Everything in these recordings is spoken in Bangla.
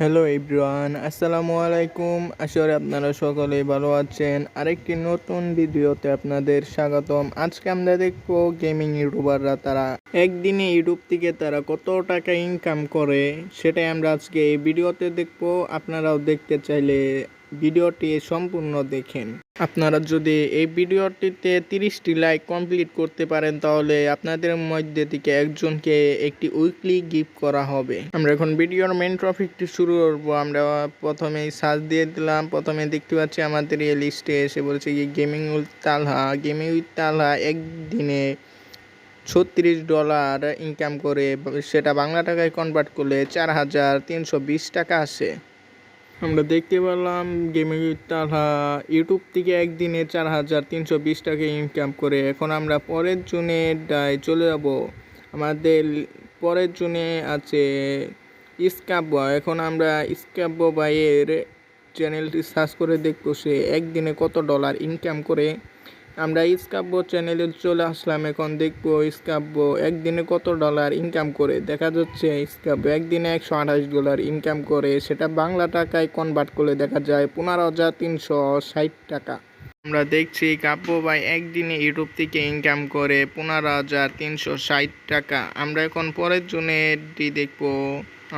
হ্যালো এভরিওয়ান আসসালামু আলাইকুম আসলে আপনারা সকলেই ভালো আছেন। আরেকটি নতুন ভিডিওতে আপনাদের স্বাগতম। আজকে আমরা দেখব গেমিং ইউটিউবাররা তারা একদিনে ইউটিউব থেকে তারা কত টাকা ইনকাম করে, সেটাই আমরা আজকে এই ভিডিওতে দেখব। আপনারাও দেখতে চাইলে ভিডিওটি সম্পূর্ণ দেখেন। আপনারা যদি এই ভিডিওটিতে তিরিশটি লাইক কমপ্লিট করতে পারেন, তাহলে আপনাদের মধ্যে থেকে একজনকে একটি উইকলি গিফট করা হবে। আমরা এখন ভিডিওর মেন টপিকটি শুরু করব। আমরা প্রথমে সার্চ দিয়ে দিলাম। প্রথমে দেখতে পাচ্ছি আমাদের এই লিস্টে এসে বলছে কি gaming with Talha gaming with Talha একদিনে ছত্রিশ ডলার ইনকাম করে, সেটা বাংলা টাকায় কনভার্ট করলে চার হাজার তিনশো বিশ টাকা আসে। আমরা দেখতে পেলাম গেমিং তারা ইউটিউব থেকে একদিনে চার হাজার তিনশো বিশ টাকা ইনকাম করে। এখন আমরা পরের জুনে ডায় চলে যাব। আমাদের পরের জুনে আছে স্কাব্য এখন আমরা স্কাব্য বাইয়ের চ্যানেলটি সার্চ করে দেখব সে একদিনে কত ডলার ইনকাম করে। আমরা স্কাব্য চ্যানেলে চলে আসলাম, এখন দেখব স্কাব্য একদিনে কত ডলার ইনকাম করে। দেখা যাচ্ছে স্কাব্য একদিনে একশো আঠাশ ডলার ইনকাম করে, সেটা বাংলা টাকায় কনভার্ট করলে দেখা যায় পনেরো হাজার তিনশো ষাট টাকা। আমরা দেখছি কাব্য ভাই একদিনে ইউটিউব থেকে ইনকাম করে পনেরো হাজার তিনশো ষাট টাকা। আমরা এখন পরের জনেরটি দেখব।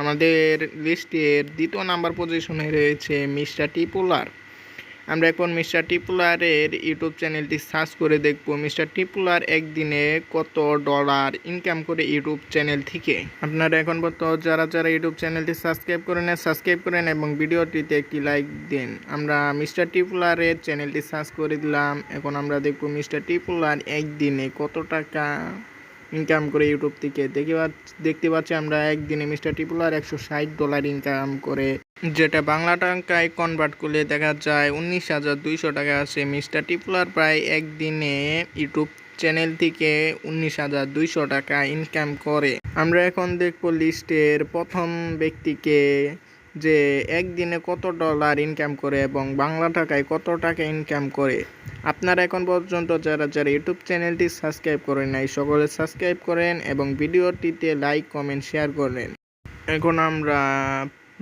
আমাদের লিস্টের দ্বিতীয় নাম্বার পজিশনে রয়েছে মিস্টার টিপুলার আমরা এখন মিস্টার টিপুলারের ইউটিউব চ্যানেলটি সার্চ করে দেখব মিস্টার টিপুলার একদিনে কত ডলার ইনকাম করে ইউটিউব চ্যানেল থেকে। আপনারা এখন পর্যন্ত যারা যারা ইউটিউব চ্যানেলটি সাবস্ক্রাইব করে নেন সাবস্ক্রাইব করেন এবং ভিডিওটিতে একটি লাইক দিন। আমরা মিস্টার টিপুলারের চ্যানেলটি সার্চ করে দিলাম। এখন আমরা দেখব মিস্টার টিপুলার একদিনে কত টাকা ইনকাম করে ইউটিউব থেকে। দেখে দেখতে পাচ্ছি আমরা একদিনে মিস্টার টিপুলার একশো ষাট ডলার ইনকাম করে। যেটা বাংলা টাকায় কনভার্ট করলে দেখা যায় উনিশ হাজার দুইশো টাকা আছে মিস্টার টিপুলার প্রায় একদিনে ইউটিউব চ্যানেল থেকে উনিশ হাজার দুইশো টাকা ইনকাম করে। আমরা এখন দেখব লিস্টের প্রথম ব্যক্তিকে। যে একদিনে কত ডলার ইনকাম করে এবং বাংলা টাকায় কত টাকা ইনকাম করে। আপনারা এখন পর্যন্ত যারা যারা ইউটিউব চ্যানেলটি সাবস্ক্রাইব করেন নাই, সকলে সাবস্ক্রাইব করেন এবং ভিডিওটিতে লাইক কমেন্ট শেয়ার করেন। এখন আমরা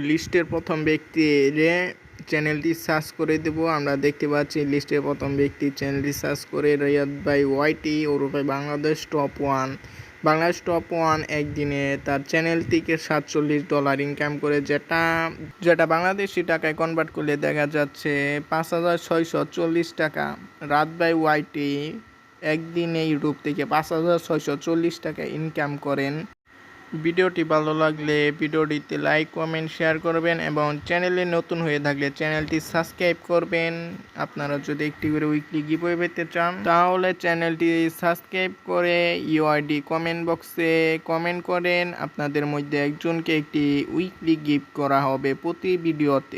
লিস্টের প্রথম ব্যক্তি ব্যক্তির চ্যানেলটি সার্চ করে দেব। আমরা দেখতে পাচ্ছি লিস্টের প্রথম ব্যক্তি চ্যানেলটি সার্চ করে রিয়াদ ভাই ওয়াইটি, ওরফে Bangladesh top one Bangladesh top one একদিনে তার চ্যানেল থেকে সাতচল্লিশ ডলার ইনকাম করে যেটা যেটা বাংলাদেশি টাকায় কনভার্ট করলে দেখা যাচ্ছে পাঁচ হাজার ছয়শো চল্লিশ টাকা। রাত বাই ওয়াইটি একদিনে ইউটিউব থেকে পাঁচ হাজার ছয়শো চল্লিশ টাকা ইনকাম করেন। ভিডিওটি ভালো লাগলে ভিডিওটিতে লাইক, কমেন্ট, শেয়ার করবেন এবং চ্যানেলে নতুন হয়ে থাকলে চ্যানেলটি সাবস্ক্রাইব করবেন। আপনারা যদি একটি করে উইকলি গিভওয়ে পেতে চান, তাহলে চ্যানেলটি সাবস্ক্রাইব করে ইউআইডি কমেন্ট বক্সে কমেন্ট করেন। আপনাদের মধ্যে একজনকে একটি উইকলি গিফট করা হবে প্রতি ভিডিওতে